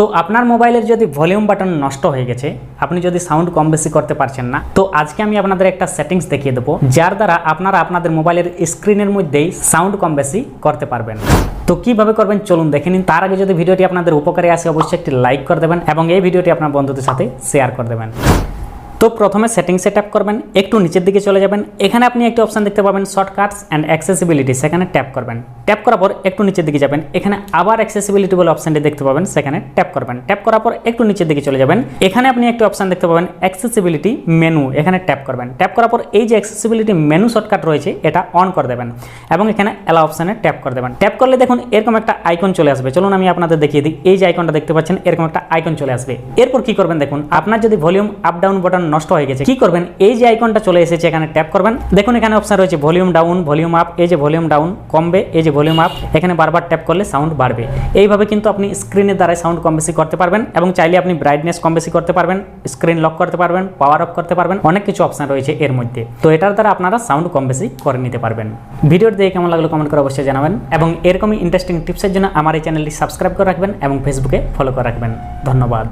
তো আপনার মোবাইলের যদি ভলিউম বাটন নষ্ট হয়ে গেছে, আপনি যদি সাউন্ড কম বেশি করতে পারছেন না, তো আজকে আমি আপনাদের একটা সেটিংস দেখিয়ে দেবো, যার দ্বারা আপনারা আপনাদের মোবাইলের স্ক্রিনের মধ্যেই সাউন্ড কম বেশি করতে পারবেন। তো কীভাবে করবেন চলুন দেখে নিন। তার আগে যদি ভিডিওটি আপনাদের উপকারে আসে, অবশ্যই একটি লাইক করে দেবেন এবং এই ভিডিওটি আপনার বন্ধুদের সাথে শেয়ার করে দেবেন। তো প্রথমে সেটিংসে ট্যাপ করবেন, একটু নিচের দিকে চলে যাবেন। এখানে আপনি একটি অপশন দেখতে পাবেন শর্টকাটস অ্যান্ড অ্যাক্সেসিবিলিটি সেখানে ট্যাপ করবেন। ট্যাপ করার পর একটু নিচের দিকে যাবেন। এখানে আবার অ্যাক্সেসিবিলিটি বলে অপশনটি দেখতে পাবেন, সেখানে ট্যাপ করবেন। ট্যাপ করার পর একটু নিচের দিকে চলে যাবেন। এখানে আপনি একটি অপশান দেখতে পাবেন অ্যাক্সেসিবিলিটি মেনু এখানে ট্যাপ করবেন। ট্যাপ করার পর এই যে অ্যাক্সেসিবিলিটি মেনু শর্টকাট রয়েছে, এটা অন করে দেবেন এবং এখানে অ্যালা অপশানে ট্যাপ করে দেবেন। ট্যাপ করলে দেখুন এরকম একটা আইকন চলে আসবে। চলুন আমি আপনাদের দেখিয়ে দিই। এই যে আইকনটা দেখতে পাচ্ছেন, এরকম একটা আইকন চলে আসবে। এরপর কি করবেন দেখুন, আপনার যদি ভলিউম আপ ডাউন বাটন নষ্ট হয়ে গেছে। কি করবেন? এই যে আইকনটা চলে এসেছে, এখানে ট্যাপ করবেন। দেখুন, এখানে অপশন রয়েছে ভলিউম ডাউন ভলিউম আপ এই যে ভলিউম ডাউন কমবে, এই যে ভলিউম আপ এখানে বারবার ট্যাপ করলে সাউন্ড বাড়বে। এইভাবে কিন্তু আপনি স্ক্রিনের দ্বারা সাউন্ড কম বেশি করতে পারবেন এবং চাইলে আপনি ব্রাইটনেস কম বেশি করতে পারবেন স্ক্রিন লক করতে পারবেন পাওয়ার অফ করতে পারবেন, অনেক কিছু অপশন রয়েছে এর মধ্যে। তো এটার দ্বারা আপনারা সাউন্ড কম বেশি করে নিতে পারবেন। ভিডিওটি দেখে কেমন লাগল কমেন্ট করে অবশ্যই জানাবেন এবং এরকমই ইন্টারেস্টিং টিপসের জন্য আমার এই চ্যানেলটি সাবস্ক্রাইব করে রাখবেন এবং ফেসবুকে ফলো করে রাখবেন। ধন্যবাদ।